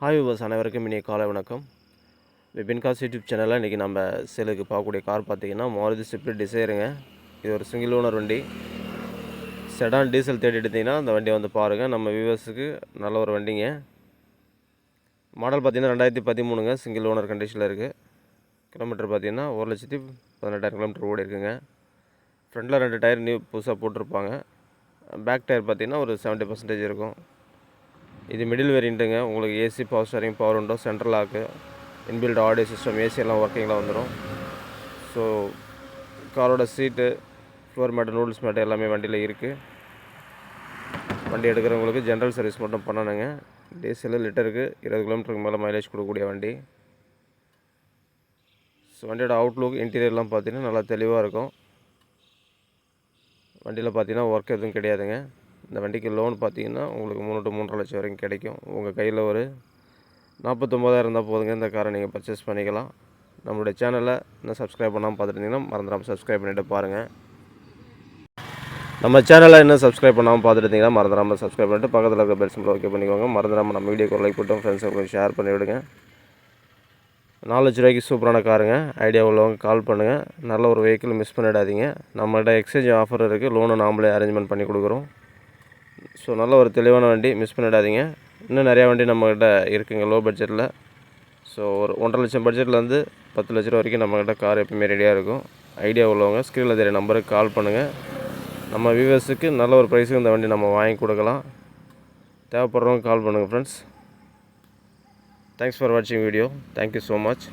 Hi viewers அனைவருக்கும் இனி காலை வணக்கம். விபின் காஸ் யூடியூப் சேனலில் இன்றைக்கி நம்ம சேலுக்கு பார்க்கக்கூடிய கார் பார்த்தீங்கன்னா மாருதி ஸ்விஃப்ட் டிசைருங்க இது ஒரு சிங்கிள் ஓனர் வண்டி. செடான் டீசல் தேடி எடுத்தீங்கன்னா அந்த வண்டியை வந்து பாருங்கள் நம்ம வியூவர்ஸுக்கு நல்ல ஒரு வண்டிங்க. மாடல் பார்த்தீங்கன்னா ரெண்டாயிரத்தி பதிமூணுங்க. சிங்கிள் ஓனர் கண்டிஷனில் இருக்குது கிலோமீட்டர் பார்த்திங்கன்னா ஒரு லட்சத்தி பதினெட்டாயிரம் கிலோமீட்டர் ஓடி இருக்குங்க. ஃப்ரண்ட்டில் ரெண்டு டயர் நியூ புதுசாக போட்டிருப்பாங்க. பேக் டயர் பார்த்தீங்கன்னா ஒரு செவன்ட்டி பர்சன்டேஜ் இருக்கும். இது மிடில் வேரியண்ட்டுங்க உங்களுக்கு AC power steering power window central lock inbuilt audio system AC எல்லாம் ஒர்க்கிங்கில் வந்துடும் ஸோ காரோட சீட்டு ஃப்ளோர் மேட்டு நூடுல்ஸ் மேட்டு எல்லாமே வண்டியில் இருக்குது வண்டி எடுக்கிறவங்களுக்கு ஜென்ரல் சர்வீஸ் மட்டும் பண்ணணுங்க. டீசல் லிட்டருக்கு இருபது கிலோமீட்டருக்கு மேலே மைலேஜ் கொடுக்கக்கூடிய வண்டி. ஸோ வண்டியோட அவுட்லுக் இன்டீரியர்லாம் பார்த்தீங்கன்னா நல்லா தெளிவாக இருக்கும். வண்டியில் பார்த்தீங்கன்னா ஒர்க் எதுவும் கிடையாதுங்க. இந்த வண்டிக்கு லோன் பார்த்தீங்கன்னா உங்களுக்கு மூணு டு மூன்றரை லட்சம் வரைக்கும் கிடைக்கும். உங்கள் கையில் ஒரு நாற்பத்தொம்போதாயிரம் இருந்தால் போதுங்க. இந்த காரை நீங்கள் பர்ச்சேஸ் பண்ணிக்கலாம். நம்மளுடைய சேனலை இன்னும் சப்ஸ்கிரைப் பண்ணாமல் பார்த்துருந்தீங்கன்னா மறந்துடாமல் சப்ஸ்கிரைப் பண்ணிவிட்டு பாருங்கள் நம்ம சேனலை இன்னும் சப்ஸ்கிரைப் பண்ணாமல் பார்த்துருந்தீங்கன்னா மறந்துடாமல் சப்ஸ்கிரைப் பண்ணிட்டு பக்கத்தில் இருக்க பெல் சிம்பிள் ஓகே பண்ணிக்கோங்க. மறந்துடாமல் நம்ம வீடியோக்கு லைக் போட்டோம். ஃப்ரெண்ட்ஸுக்கு ஷேர் பண்ணிவிடுங்க நாலு லட்ச ரூபாய்க்கு சூப்பரான காருங்க. ஐடியா உள்ளவங்க கால் பண்ணுங்கள் நல்ல ஒரு வெஹிக்கிள் மிஸ் பண்ணிடாதீங்க. நம்மள்கிட்ட எக்ஸ்சேஞ்ச் ஆஃபர் இருக்குது லோனை நாமளே அரேஞ்ச்மெண்ட் பண்ணி கொடுக்குறோம். ஸோ நல்ல ஒரு தெளிவான வண்டி மிஸ் பண்ணிடாதீங்க. இன்னும் நிறையா வண்டி நம்மக்கிட்ட இருக்குங்க லோ பட்ஜெட்டில் ஸோ ஒரு ஒன்றரை லட்சம் பட்ஜெட்லேருந்து பத்து லட்ச ரூபா வரைக்கும் நம்மக்கிட்ட கார் எப்பவுமே ரெடியாக இருக்கும். ஐடியா உள்ளவங்க ஸ்க்ரீனில் தெரிய நம்பருக்கு கால் பண்ணுங்கள் நம்ம வியூவர்ஸுக்கு நல்ல ஒரு ப்ரைஸுக்கு இந்த வண்டி நம்ம வாங்கி கொடுக்கலாம். தேவைப்படுறவங்க கால் பண்ணுங்கள் ஃப்ரெண்ட்ஸ் தேங்க்ஸ் ஃபார் வாட்சிங் video thank you so much